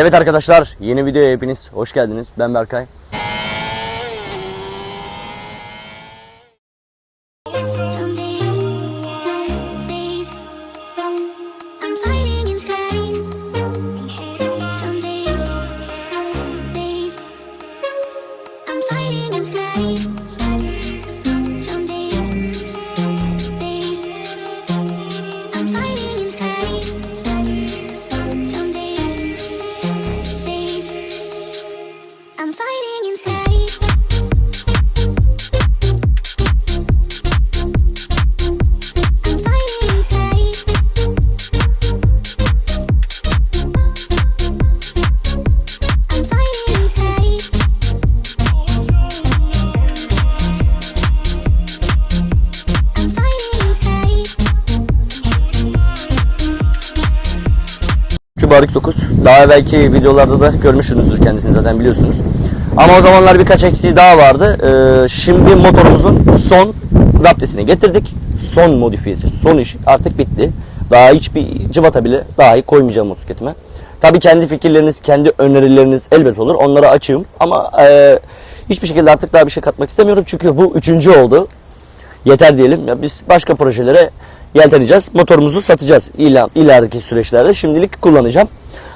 Evet arkadaşlar yeni videoya hepiniz hoş geldiniz. Ben Berkay. Daha belki videolarda da görmüşsünüzdür kendisini zaten biliyorsunuz. Ama o zamanlar birkaç eksiği daha vardı. Ee, şimdi motorumuzun son raptesini getirdik. Son modifiyesi, son iş artık bitti. Daha hiçbir cıvata bile dahi koymayacağım motosikletime. Tabii kendi fikirleriniz, kendi önerileriniz elbet olur. Onlara açığım. Ama e, hiçbir şekilde artık daha bir şey katmak istemiyorum. Çünkü bu üçüncü oldu. Yeter diyelim. Ya biz başka projelere yelteneceğiz. Motorumuzu satacağız ilan, ilerideki süreçlerde. Şimdilik kullanacağım.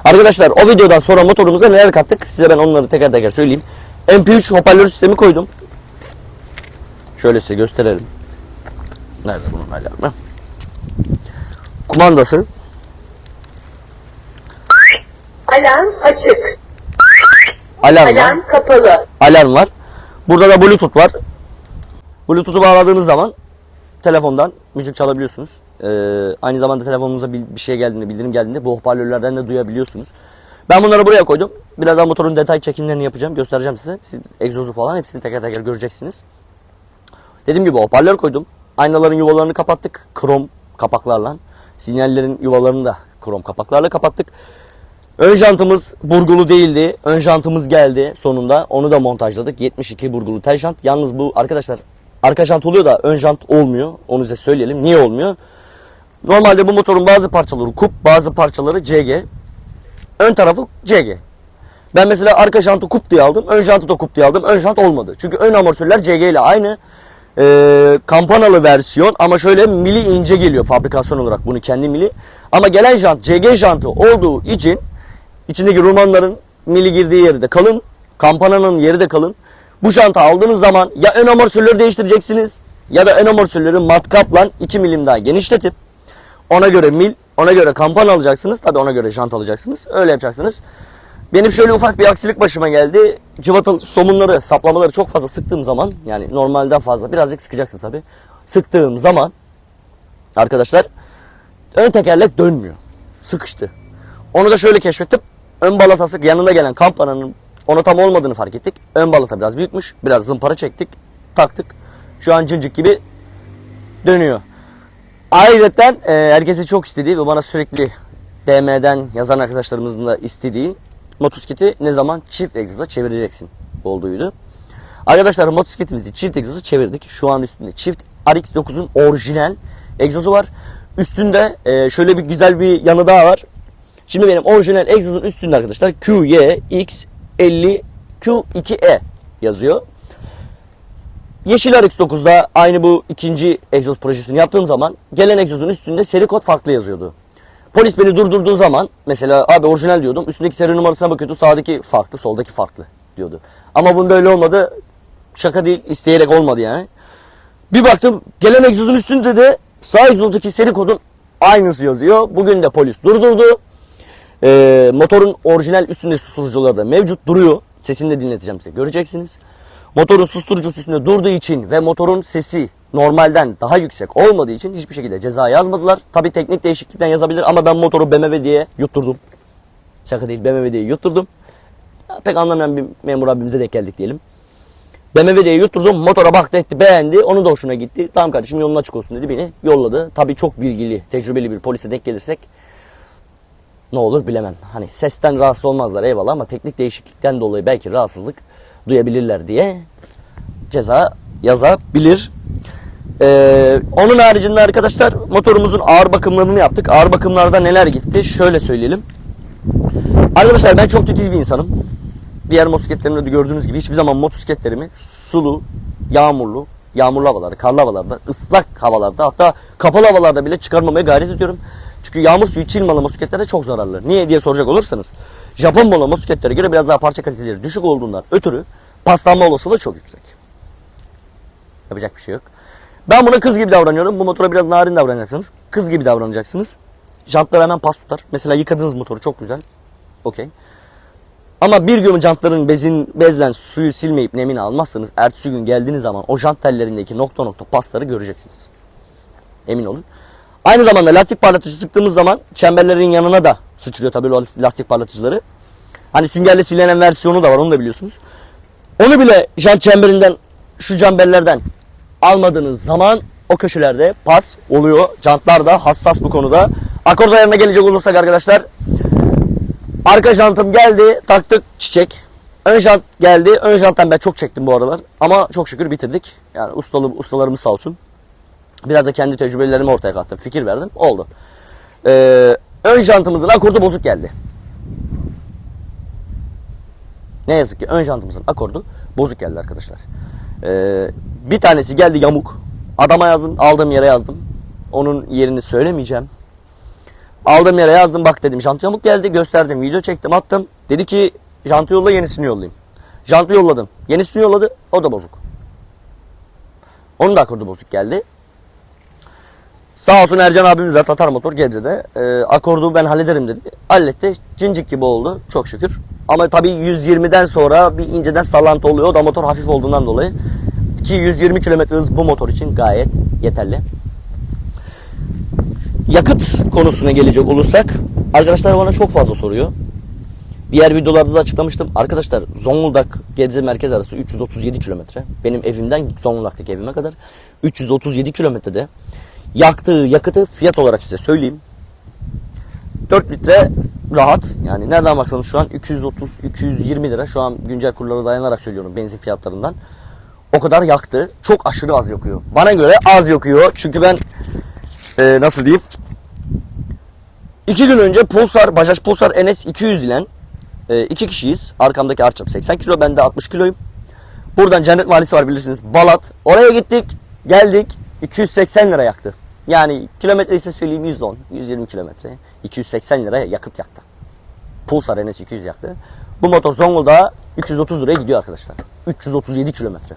Arkadaşlar o videodan sonra motorumuza neler kattık size ben onları teker teker söyleyeyim. MP3 hoparlör sistemi koydum. Şöyle size gösterelim. Nerede bunun alarmı? Kumandası. Alarm açık. Alarm var. Alarm kapalı. alarm var. Burada da Bluetooth var. Bluetooth'u bağladığınız zaman telefondan müzik çalabiliyorsunuz. Ee, aynı zamanda telefonunuza bir, bir şey geldiğinde, bildirim geldiğinde bu hoparlörlerden de duyabiliyorsunuz. Ben bunları buraya koydum. Birazdan motorun detay çekimlerini yapacağım. Göstereceğim size. Siz egzozu falan hepsini teker teker göreceksiniz. Dediğim gibi hoparlör koydum. Aynaların yuvalarını kapattık. Krom kapaklarla. Sinyallerin yuvalarını da krom kapaklarla kapattık. Ön jantımız burgulu değildi. Ön jantımız geldi sonunda. Onu da montajladık. 72 burgulu tel jant. Yalnız bu arkadaşlar arka jant oluyor da ön jant olmuyor. Onu size söyleyelim. Niye olmuyor? Normalde bu motorun bazı parçaları kup, bazı parçaları CG. Ön tarafı CG. Ben mesela arka jantı kup diye aldım. Ön jantı da kup diye aldım. Ön jant olmadı. Çünkü ön amortisörler CG ile aynı. Ee, kampanalı versiyon ama şöyle mili ince geliyor fabrikasyon olarak bunu kendi mili. Ama gelen jant CG jantı olduğu için içindeki romanların mili girdiği yeri de kalın. Kampananın yeri de kalın. Bu jantı aldığınız zaman ya ön amortisörleri değiştireceksiniz ya da ön amortisörleri matkapla 2 milim daha genişletip ona göre mil, ona göre kampana alacaksınız. Tabi ona göre jant alacaksınız. Öyle yapacaksınız. Benim şöyle ufak bir aksilik başıma geldi. Cıvata somunları, saplamaları çok fazla sıktığım zaman yani normalden fazla birazcık sıkacaksınız tabi. Sıktığım zaman arkadaşlar ön tekerlek dönmüyor. Sıkıştı. Onu da şöyle keşfettim. Ön balatası yanında gelen kampananın ona tam olmadığını fark ettik. Ön balata biraz büyükmüş. Biraz zımpara çektik. Taktık. Şu an cıncık gibi dönüyor. Ayrıca e, herkesi çok istediği ve bana sürekli DM'den yazan arkadaşlarımızın da istediği motosikleti ne zaman çift egzoza çevireceksin olduğuydu. Arkadaşlar motosikletimizi çift egzoza çevirdik. Şu an üstünde çift RX9'un orijinal egzozu var. Üstünde e, şöyle bir güzel bir yanı daha var. Şimdi benim orijinal egzozun üstünde arkadaşlar QYX50 Q2E yazıyor. Yeşil RX9'da aynı bu ikinci egzoz projesini yaptığım zaman gelen egzozun üstünde seri kod farklı yazıyordu. Polis beni durdurduğu zaman mesela abi orijinal diyordum. Üstündeki seri numarasına bakıyordu. Sağdaki farklı, soldaki farklı diyordu. Ama bunda öyle olmadı. Şaka değil, isteyerek olmadı yani. Bir baktım gelen egzozun üstünde de sağ egzozdaki seri kodun aynısı yazıyor. Bugün de polis durdurdu. Ee, motorun orijinal üstünde susturucuları da mevcut duruyor. Sesini de dinleteceğim size. Göreceksiniz. Motorun susturucusu üstünde durduğu için ve motorun sesi normalden daha yüksek olmadığı için hiçbir şekilde ceza yazmadılar. Tabi teknik değişiklikten yazabilir ama ben motoru BMW diye yutturdum. Şaka değil BMW diye yutturdum. Ya, pek anlamayan bir memur abimize denk geldik diyelim. BMW diye yutturdum. Motora baktı etti beğendi. Onu da hoşuna gitti. Tamam kardeşim yolun açık olsun dedi beni. Yolladı. Tabii çok bilgili, tecrübeli bir polise denk gelirsek ne olur bilemem. Hani sesten rahatsız olmazlar eyvallah ama teknik değişiklikten dolayı belki rahatsızlık duyabilirler diye ceza yazabilir. Ee, onun haricinde arkadaşlar motorumuzun ağır bakımlarını yaptık. Ağır bakımlarda neler gitti? Şöyle söyleyelim. Arkadaşlar ben çok titiz bir insanım. Diğer motosikletlerimde de gördüğünüz gibi hiçbir zaman motosikletlerimi sulu, yağmurlu, yağmurlu havalarda, karlı havalarda, ıslak havalarda hatta kapalı havalarda bile çıkarmamaya gayret ediyorum. Çünkü yağmur suyu çilmalı motosikletlere çok zararlı. Niye diye soracak olursanız Japon mola motosikletlere göre biraz daha parça kaliteleri düşük olduğundan ötürü paslanma olasılığı çok yüksek. Yapacak bir şey yok. Ben buna kız gibi davranıyorum. Bu motora biraz narin davranacaksınız. Kız gibi davranacaksınız. Jantlar hemen pas tutar. Mesela yıkadığınız motoru çok güzel. Okey. Ama bir gün jantların bezin, bezden suyu silmeyip nemini almazsanız ertesi gün geldiğiniz zaman o jant tellerindeki nokta nokta pasları göreceksiniz. Emin olun. Aynı zamanda lastik parlatıcı sıktığımız zaman çemberlerin yanına da sıçrıyor tabii o lastik parlatıcıları. Hani süngerle silenen versiyonu da var onu da biliyorsunuz. Onu bile jant çemberinden şu çemberlerden almadığınız zaman o köşelerde pas oluyor. Jantlar da hassas bu konuda. Akord ayarına gelecek olursak arkadaşlar Arka jantım geldi, taktık çiçek. Ön jant geldi. Ön janttan ben çok çektim bu aralar. Ama çok şükür bitirdik. Yani ustalı, ustalarımız sağ olsun. Biraz da kendi tecrübelerimi ortaya kattım. Fikir verdim. Oldu. Ee, ön jantımızın akordu bozuk geldi. Ne yazık ki ön jantımızın akordu bozuk geldi arkadaşlar. Ee, bir tanesi geldi yamuk. Adama yazdım, aldığım yere yazdım. Onun yerini söylemeyeceğim. Aldığım yere yazdım bak dedim jant yamuk geldi gösterdim video çektim attım. Dedi ki jantı yolla yenisini yollayayım. Jantı yolladım. Yenisini yolladı o da bozuk. Onun da akordu bozuk geldi. Sağ olsun Ercan abimiz var Tatar Motor Gebze'de. E, akordu ben hallederim dedi. Halletti. Cincik gibi oldu çok şükür. Ama tabii 120'den sonra bir inceden sallantı oluyor. O da motor hafif olduğundan dolayı. Ki 120 km hız bu motor için gayet yeterli. Yakıt konusuna gelecek olursak arkadaşlar bana çok fazla soruyor. Diğer videolarda da açıklamıştım. Arkadaşlar Zonguldak Gebze merkez arası 337 kilometre. Benim evimden Zonguldak'taki evime kadar 337 kilometrede yaktığı yakıtı fiyat olarak size söyleyeyim. 4 litre rahat. Yani nereden baksanız şu an 230-220 lira. Şu an güncel kurlara dayanarak söylüyorum benzin fiyatlarından. O kadar yaktı. Çok aşırı az yakıyor. Bana göre az yakıyor. Çünkü ben e, nasıl diyeyim? İki gün önce Pulsar, Bajaj Pulsar NS 200 ile e, iki kişiyiz. Arkamdaki arçam 80 kilo, ben de 60 kiloyum. Buradan Cennet Mahallesi var bilirsiniz. Balat. Oraya gittik, geldik. 280 lira yaktı. Yani kilometre ise söyleyeyim 110, 120 kilometre. 280 lira yakıt yaktı. Pulsar NS 200 yaktı. Bu motor Zonguldak'a 330 liraya gidiyor arkadaşlar. 337 kilometre.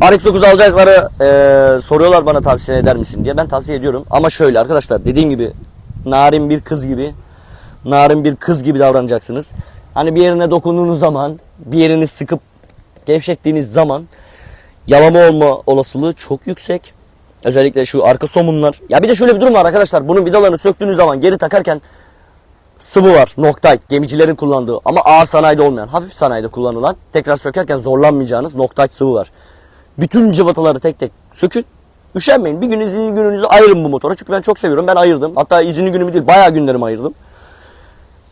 RX-9 alacakları e, soruyorlar bana tavsiye eder misin diye. Ben tavsiye ediyorum. Ama şöyle arkadaşlar dediğim gibi narin bir kız gibi narin bir kız gibi davranacaksınız. Hani bir yerine dokunduğunuz zaman bir yerini sıkıp gevşettiğiniz zaman yalama olma olasılığı çok yüksek. Özellikle şu arka somunlar. Ya bir de şöyle bir durum var arkadaşlar. Bunun vidalarını söktüğünüz zaman geri takarken sıvı var. Noktite. Gemicilerin kullandığı ama ağır sanayide olmayan, hafif sanayide kullanılan, tekrar sökerken zorlanmayacağınız Noktite sıvı var. Bütün cıvataları tek tek sökün. Üşenmeyin. Bir gün izinli gününüzü ayırın bu motora. Çünkü ben çok seviyorum. Ben ayırdım. Hatta izinli günümü değil bayağı günlerimi ayırdım.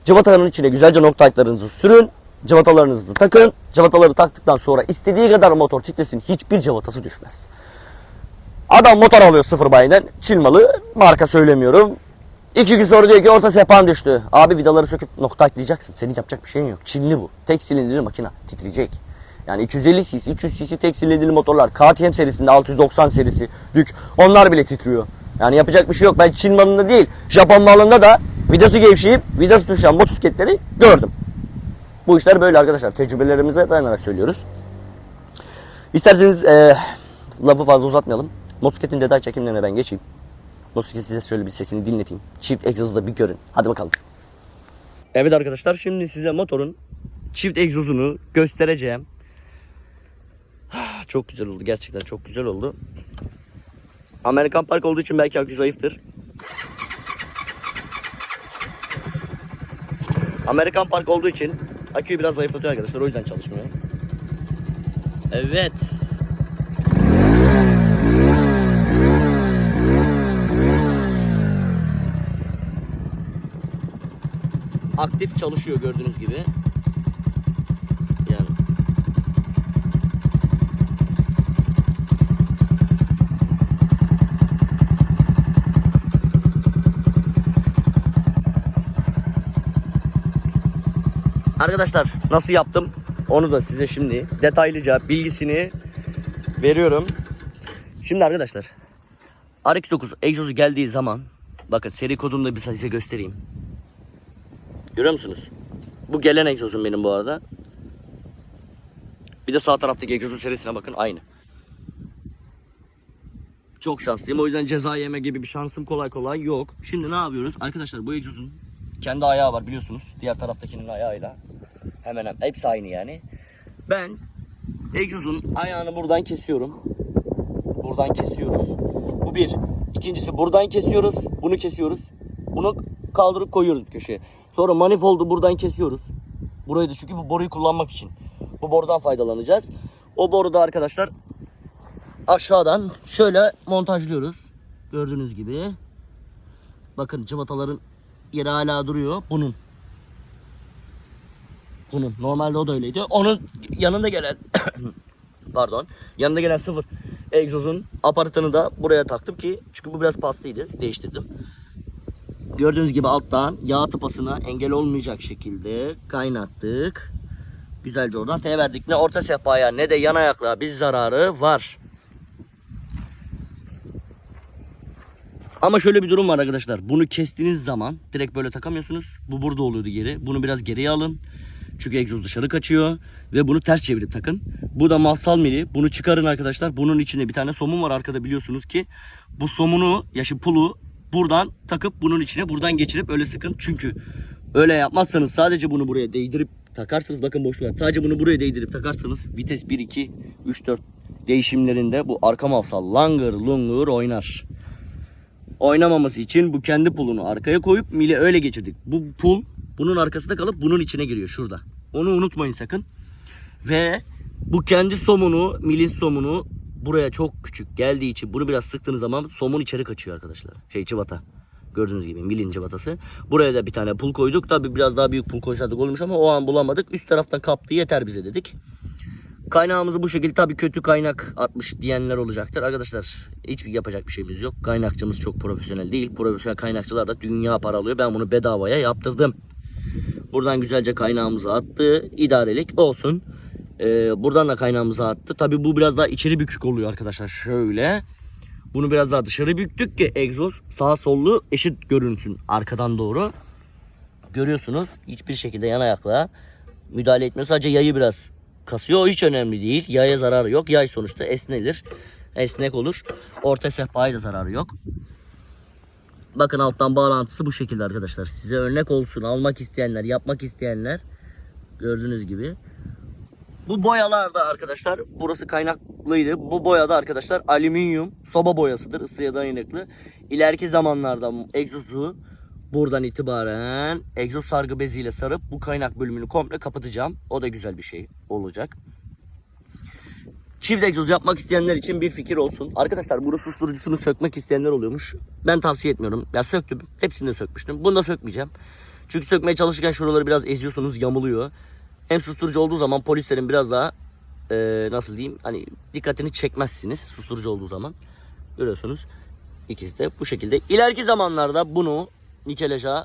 Cıvataların içine güzelce Noktite'larınızı sürün. Cıvatalarınızı takın. Cıvataları taktıktan sonra istediği kadar motor titresin. Hiçbir cıvatası düşmez. Adam motor alıyor sıfır bayiden. Çilmalı. Marka söylemiyorum. İki gün sonra diyor ki orta sepan düştü. Abi vidaları söküp noktaklayacaksın. Senin yapacak bir şeyin yok. Çinli bu. Tek silindirli makina. Titreyecek. Yani 250 cc, 300 cc tek silindirli motorlar. KTM serisinde 690 serisi dük. Onlar bile titriyor. Yani yapacak bir şey yok. Ben Çin malında değil, Japon malında da vidası gevşeyip vidası düşen motosikletleri gördüm. Bu işler böyle arkadaşlar. Tecrübelerimize dayanarak söylüyoruz. İsterseniz eee, lafı fazla uzatmayalım. Motosikletin detay çekimlerine ben geçeyim. Motosiklet size şöyle bir sesini dinleteyim. Çift egzozu da bir görün. Hadi bakalım. Evet arkadaşlar şimdi size motorun çift egzozunu göstereceğim. Çok güzel oldu. Gerçekten çok güzel oldu. Amerikan Park olduğu için belki akü zayıftır. Amerikan Park olduğu için aküyü biraz zayıflatıyor arkadaşlar. O yüzden çalışmıyor. Evet. Aktif çalışıyor gördüğünüz gibi. Yani Arkadaşlar nasıl yaptım onu da size şimdi detaylıca bilgisini veriyorum. Şimdi arkadaşlar RX-9 egzozu geldiği zaman bakın seri kodunu da bir size göstereyim. Görüyor musunuz? Bu gelen egzozum benim bu arada. Bir de sağ taraftaki egzozun serisine bakın aynı. Çok şanslıyım. O yüzden ceza yeme gibi bir şansım kolay kolay yok. Şimdi ne yapıyoruz? Arkadaşlar bu egzozun kendi ayağı var biliyorsunuz. Diğer taraftakinin ayağıyla. Hemen hemen hepsi aynı yani. Ben egzozun ayağını buradan kesiyorum. Buradan kesiyoruz. Bu bir. İkincisi buradan kesiyoruz. Bunu kesiyoruz. Bunu kaldırıp koyuyoruz bir köşeye. Sonra manifoldu buradan kesiyoruz. Burayı da çünkü bu boruyu kullanmak için. Bu borudan faydalanacağız. O boruda arkadaşlar aşağıdan şöyle montajlıyoruz. Gördüğünüz gibi. Bakın cıvataların yeri hala duruyor. Bunun. Bunun. Normalde o da öyleydi. Onun yanında gelen pardon. Yanında gelen sıfır egzozun aparatını da buraya taktım ki çünkü bu biraz paslıydı. Değiştirdim. Gördüğünüz gibi alttan yağ tıpasına engel olmayacak şekilde kaynattık. Güzelce oradan T verdik. Ne orta sehpaya ne de yan ayaklığa bir zararı var. Ama şöyle bir durum var arkadaşlar. Bunu kestiğiniz zaman direkt böyle takamıyorsunuz. Bu burada oluyordu geri. Bunu biraz geriye alın. Çünkü egzoz dışarı kaçıyor. Ve bunu ters çevirip takın. Bu da mafsal mili. Bunu çıkarın arkadaşlar. Bunun içinde bir tane somun var arkada biliyorsunuz ki. Bu somunu, yaşı pulu buradan takıp bunun içine buradan geçirip öyle sıkın. Çünkü öyle yapmazsanız sadece bunu buraya değdirip takarsanız bakın boşluğa sadece bunu buraya değdirip takarsanız vites 1 2 3 4 değişimlerinde bu arka mafsal langır lungur oynar oynamaması için bu kendi pulunu arkaya koyup mili öyle geçirdik. Bu pul bunun arkasında kalıp bunun içine giriyor şurada. Onu unutmayın sakın. Ve bu kendi somunu, milin somunu buraya çok küçük geldiği için bunu biraz sıktığınız zaman somun içeri kaçıyor arkadaşlar. Şey cıvata. Gördüğünüz gibi milin cıvatası. Buraya da bir tane pul koyduk. Tabi biraz daha büyük pul koysaydık olmuş ama o an bulamadık. Üst taraftan kaptı yeter bize dedik. Kaynağımızı bu şekilde tabii kötü kaynak atmış diyenler olacaktır. Arkadaşlar hiçbir yapacak bir şeyimiz yok. Kaynakçımız çok profesyonel değil. Profesyonel kaynakçılar da dünya para alıyor. Ben bunu bedavaya yaptırdım. Buradan güzelce kaynağımızı attı. İdarelik olsun. Ee, buradan da kaynağımızı attı. Tabii bu biraz daha içeri bükük oluyor arkadaşlar. Şöyle. Bunu biraz daha dışarı büktük ki egzoz sağ sollu eşit görünsün arkadan doğru. Görüyorsunuz hiçbir şekilde yan ayakla müdahale etmiyor. Sadece yayı biraz kasıyor. O hiç önemli değil. Yaya zararı yok. Yay sonuçta esnelir. Esnek olur. Orta sehpaya da zararı yok. Bakın alttan bağlantısı bu şekilde arkadaşlar. Size örnek olsun. Almak isteyenler, yapmak isteyenler gördüğünüz gibi. Bu boyalar da arkadaşlar burası kaynaklıydı. Bu boyada arkadaşlar alüminyum soba boyasıdır. ısıya dayanıklı. İleriki zamanlarda egzozu buradan itibaren egzoz sargı beziyle sarıp bu kaynak bölümünü komple kapatacağım. O da güzel bir şey olacak. Çift egzoz yapmak isteyenler için bir fikir olsun. Arkadaşlar bunu susturucusunu sökmek isteyenler oluyormuş. Ben tavsiye etmiyorum. Ya söktüm. Hepsini de sökmüştüm. Bunu da sökmeyeceğim. Çünkü sökmeye çalışırken şuraları biraz eziyorsunuz, yamuluyor. Hem susturucu olduğu zaman polislerin biraz daha eee, nasıl diyeyim hani dikkatini çekmezsiniz susturucu olduğu zaman. Görüyorsunuz. İkisi de bu şekilde. İleriki zamanlarda bunu nikelaja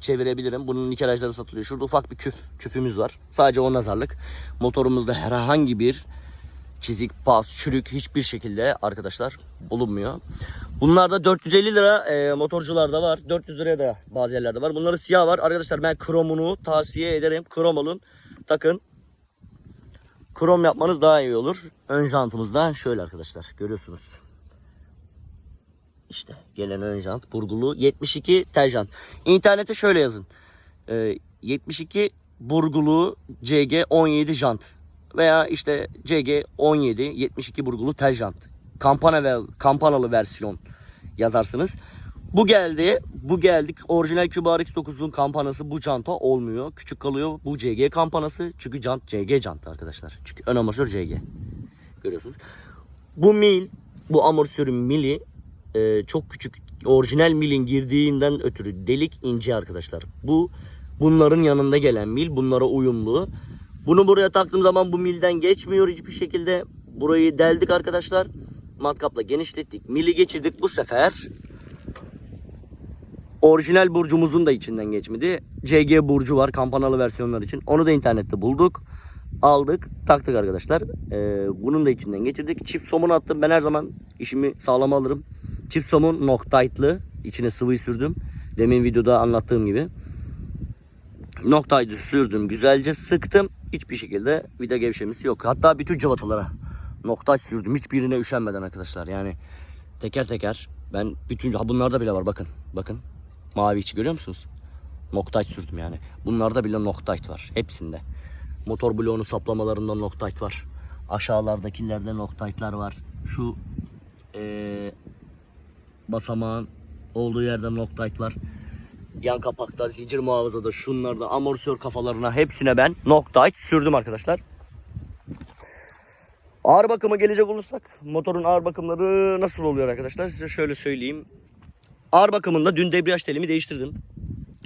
çevirebilirim. Bunun nikelajları satılıyor. Şurada ufak bir küf, küfümüz var. Sadece o nazarlık. Motorumuzda herhangi bir çizik, pas, çürük hiçbir şekilde arkadaşlar bulunmuyor. Bunlar da 450 lira e, motorcularda var. 400 liraya da bazı yerlerde var. Bunların siyah var. Arkadaşlar ben kromunu tavsiye ederim. Krom alın. Takın. Krom yapmanız daha iyi olur. Ön jantımızda şöyle arkadaşlar. Görüyorsunuz. İşte gelen ön jant burgulu 72 tel jant. İnternete şöyle yazın. Ee, 72 burgulu CG 17 jant veya işte CG 17 72 burgulu tel jant. Kampana ve kampanalı versiyon yazarsınız. Bu geldi. Bu geldik. Orijinal Cuba RX9'un kampanası bu janta olmuyor. Küçük kalıyor. Bu CG kampanası. Çünkü jant CG jant arkadaşlar. Çünkü ön amortisör CG. Görüyorsunuz. Bu mil, bu amortisörün mili e, çok küçük. Orijinal milin girdiğinden ötürü delik ince arkadaşlar. Bu bunların yanında gelen mil. Bunlara uyumlu. Bunu buraya taktığım zaman bu milden geçmiyor hiçbir şekilde. Burayı deldik arkadaşlar. Matkapla genişlettik. Mili geçirdik bu sefer. Orijinal burcumuzun da içinden geçmedi. CG burcu var kampanalı versiyonlar için. Onu da internette bulduk. Aldık, taktık arkadaşlar. Ee, bunun da içinden geçirdik. Çift somun attım. Ben her zaman işimi sağlama alırım. Çift somun Noctite'lı. İçine sıvıyı sürdüm. Demin videoda anlattığım gibi. Noctite'ı sürdüm. Güzelce sıktım. Hiçbir şekilde vida gevşemesi yok. Hatta bütün cıvatalara Noctite sürdüm. Hiçbirine üşenmeden arkadaşlar. Yani teker teker ben bütün ha bunlarda bile var bakın. Bakın. Mavi içi görüyor musunuz? Noctite sürdüm yani. Bunlarda bile Noctite var. Hepsinde. Motor bloğunun saplamalarında Noctite var. Aşağılardakilerde Noctite'lar var. Şu eee basamağın olduğu yerde Noctite var. Yan kapakta, zincir muhafazada, şunlarda, amortisör kafalarına hepsine ben Noctite sürdüm arkadaşlar. Ağır bakıma gelecek olursak motorun ağır bakımları nasıl oluyor arkadaşlar size şöyle söyleyeyim. Ağır bakımında dün debriyaj telimi değiştirdim.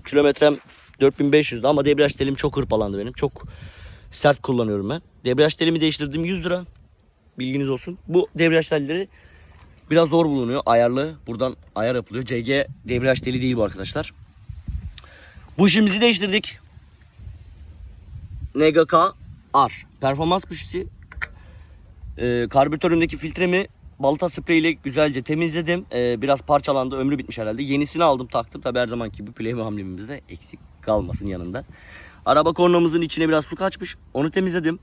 Kilometrem 4500'dü ama debriyaj telim çok hırpalandı benim. Çok sert kullanıyorum ben. Debriyaj telimi değiştirdim 100 lira. Bilginiz olsun. Bu debriyaj telleri biraz zor bulunuyor. Ayarlı. Buradan ayar yapılıyor. CG debriyaj teli değil bu arkadaşlar. Bu işimizi değiştirdik. NGK R. Performans büşüsü ee, karbüratörümdeki filtremi balta spreyiyle güzelce temizledim. Ee, biraz parçalandı. Ömrü bitmiş herhalde. Yenisini aldım taktım. Tabi her zamanki gibi playboy amblemimizde eksik kalmasın yanında. Araba kornamızın içine biraz su kaçmış. Onu temizledim.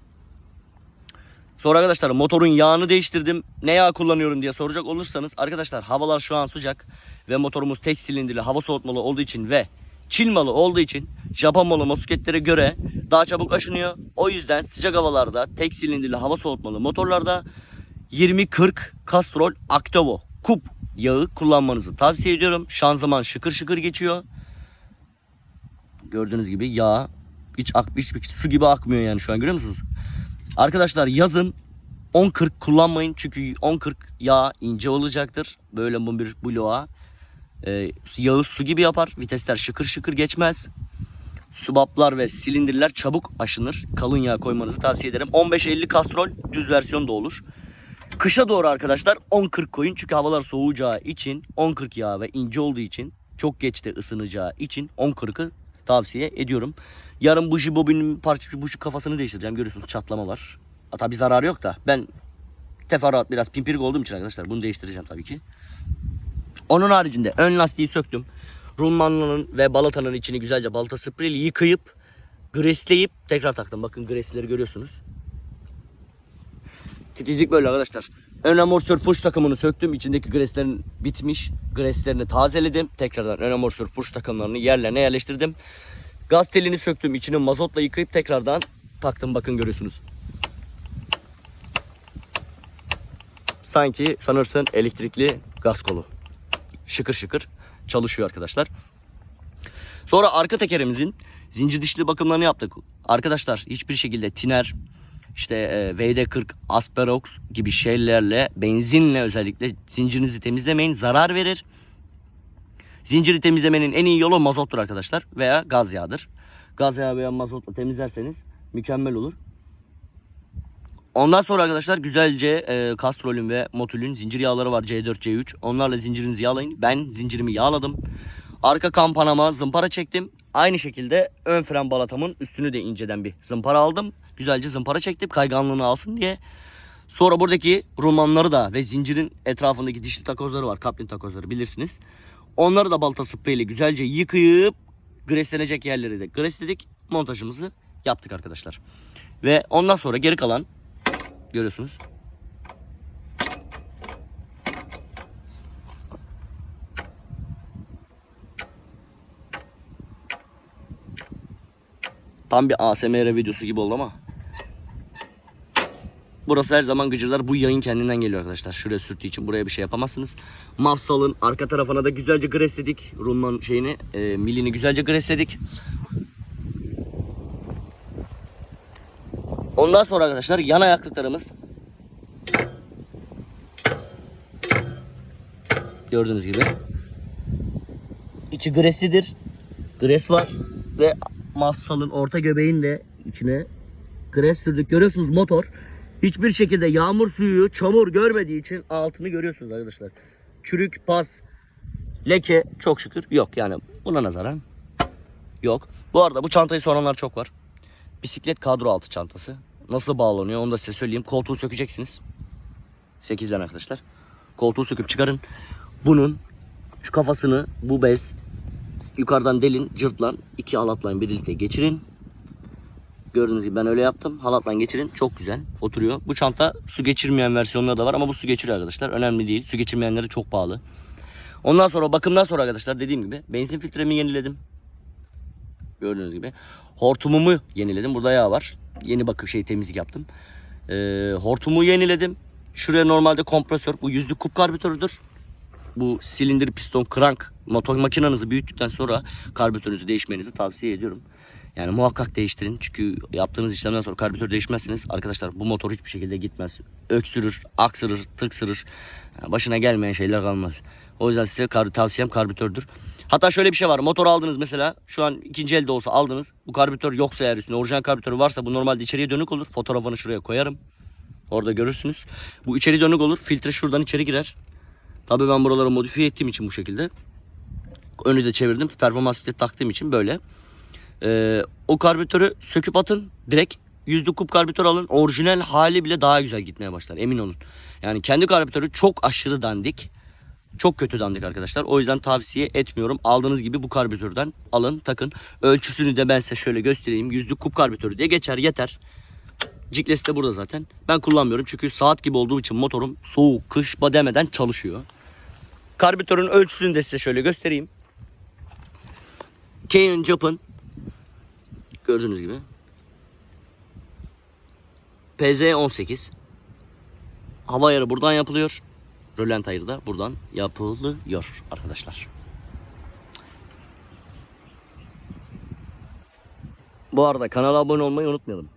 Sonra arkadaşlar motorun yağını değiştirdim. Ne yağ kullanıyorum diye soracak olursanız arkadaşlar havalar şu an sıcak ve motorumuz tek silindirli hava soğutmalı olduğu için ve çil malı olduğu için Japon malı motosikletlere göre daha çabuk aşınıyor. O yüzden sıcak havalarda tek silindirli hava soğutmalı motorlarda 20-40 Castrol Activo Kup yağı kullanmanızı tavsiye ediyorum. Şanzıman şıkır şıkır geçiyor. Gördüğünüz gibi yağ hiç, ak, hiç su gibi akmıyor yani şu an görüyor musunuz? Arkadaşlar yazın 10-40 kullanmayın çünkü 10-40 yağ ince olacaktır. Böyle bu bir bloğa e, yağı su gibi yapar. Vitesler şıkır şıkır geçmez. Subaplar ve silindirler çabuk aşınır. Kalın yağ koymanızı tavsiye ederim. 15-50 kastrol düz versiyon da olur. Kışa doğru arkadaşlar 10-40 koyun. Çünkü havalar soğuyacağı için 10-40 yağ ve ince olduğu için çok geç de ısınacağı için 10-40'ı tavsiye ediyorum. Yarın buji bobinin parçası buji kafasını değiştireceğim. Görüyorsunuz çatlama var. Ha, tabii zararı yok da ben teferruat biraz pimpirik olduğum için arkadaşlar bunu değiştireceğim tabii ki. Onun haricinde ön lastiği söktüm. Rulmanlının ve balatanın içini güzelce balata spreyle yıkayıp gresleyip tekrar taktım. Bakın gresleri görüyorsunuz. Titizlik böyle arkadaşlar. Ön amortisör push takımını söktüm. İçindeki greslerin bitmiş. Greslerini tazeledim. Tekrardan ön amortisör push takımlarını yerlerine yerleştirdim. Gaz telini söktüm. İçini mazotla yıkayıp tekrardan taktım. Bakın görüyorsunuz. Sanki sanırsın elektrikli gaz kolu. Şıkır şıkır çalışıyor arkadaşlar. Sonra arka tekerimizin zincir dişli bakımlarını yaptık. Arkadaşlar hiçbir şekilde tiner, işte e, VD40, Asperox gibi şeylerle, benzinle özellikle zincirinizi temizlemeyin. Zarar verir. Zinciri temizlemenin en iyi yolu mazottur arkadaşlar veya gaz yağıdır. Gaz yağı veya mazotla temizlerseniz mükemmel olur. Ondan sonra arkadaşlar güzelce e, Castrol'ün ve Motul'ün zincir yağları var C4, C3. Onlarla zincirinizi yağlayın. Ben zincirimi yağladım. Arka kampanama zımpara çektim. Aynı şekilde ön fren balatamın üstünü de inceden bir zımpara aldım. Güzelce zımpara çektim kayganlığını alsın diye. Sonra buradaki rulmanları da ve zincirin etrafındaki dişli takozları var. Kaplin takozları bilirsiniz. Onları da balta spreyle güzelce yıkayıp greslenecek yerleri de gresledik. Montajımızı yaptık arkadaşlar. Ve ondan sonra geri kalan görüyorsunuz. Tam bir ASMR videosu gibi oldu ama. Burası her zaman gıcırlar. Bu yayın kendinden geliyor arkadaşlar. Şuraya sürttüğü için buraya bir şey yapamazsınız. Mafsalın arka tarafına da güzelce gresledik. Runman şeyini, e, milini güzelce gresledik. Ondan sonra arkadaşlar yan ayaklıklarımız gördüğünüz gibi içi greslidir. Gres var ve mafsalın orta göbeğin de içine gres sürdük. Görüyorsunuz motor hiçbir şekilde yağmur suyu, çamur görmediği için altını görüyorsunuz arkadaşlar. Çürük, pas, Leke çok şükür yok yani buna nazaran yok. Bu arada bu çantayı soranlar çok var. Bisiklet kadro altı çantası. Nasıl bağlanıyor onu da size söyleyeyim. Koltuğu sökeceksiniz. 8'den arkadaşlar. Koltuğu söküp çıkarın. Bunun şu kafasını bu bez yukarıdan delin, cırtlan, iki halatla birlikte geçirin. Gördüğünüz gibi ben öyle yaptım. Halatla geçirin. Çok güzel. Oturuyor. Bu çanta su geçirmeyen versiyonları da var ama bu su geçiriyor arkadaşlar. Önemli değil. Su geçirmeyenleri çok pahalı. Ondan sonra bakımdan sonra arkadaşlar dediğim gibi benzin filtremi yeniledim. Gördüğünüz gibi. Hortumumu yeniledim. Burada yağ var. Yeni bakım şey temizlik yaptım. Ee, hortumu yeniledim. Şuraya normalde kompresör. Bu yüzlük kup karbüratörüdür. Bu silindir piston krank motor makinenizi büyüttükten sonra karbüratörünüzü değişmenizi tavsiye ediyorum. Yani muhakkak değiştirin. Çünkü yaptığınız işlemden sonra karbüratör değişmezseniz arkadaşlar bu motor hiçbir şekilde gitmez. Öksürür, aksırır, tıksırır. Başına gelmeyen şeyler kalmaz. O yüzden size kar tavsiyem karbüratördür. Hatta şöyle bir şey var. Motor aldınız mesela. Şu an ikinci elde olsa aldınız. Bu karbüratör yoksa eğer üstünde orijinal karbüratörü varsa bu normalde içeriye dönük olur. Fotoğrafını şuraya koyarım. Orada görürsünüz. Bu içeri dönük olur. Filtre şuradan içeri girer. Tabii ben buraları modifiye ettiğim için bu şekilde. Önü de çevirdim. Performans filtre taktığım için böyle. Ee, o karbüratörü söküp atın. Direkt yüzlü kup karbüratör alın. Orijinal hali bile daha güzel gitmeye başlar. Emin olun. Yani kendi karbüratörü çok aşırı dandik. Çok kötü dandik arkadaşlar. O yüzden tavsiye etmiyorum. Aldığınız gibi bu karbüratörden alın takın. Ölçüsünü de ben size şöyle göstereyim. Yüzlük kup karbüratörü diye geçer yeter. Ciklesi de burada zaten. Ben kullanmıyorum çünkü saat gibi olduğu için motorum soğuk, kış demeden çalışıyor. Karbüratörün ölçüsünü de size şöyle göstereyim. Canyon Japan gördüğünüz gibi PZ18 hava ayarı buradan yapılıyor. Rölant ayarı da buradan yapılıyor arkadaşlar. Bu arada kanala abone olmayı unutmayalım.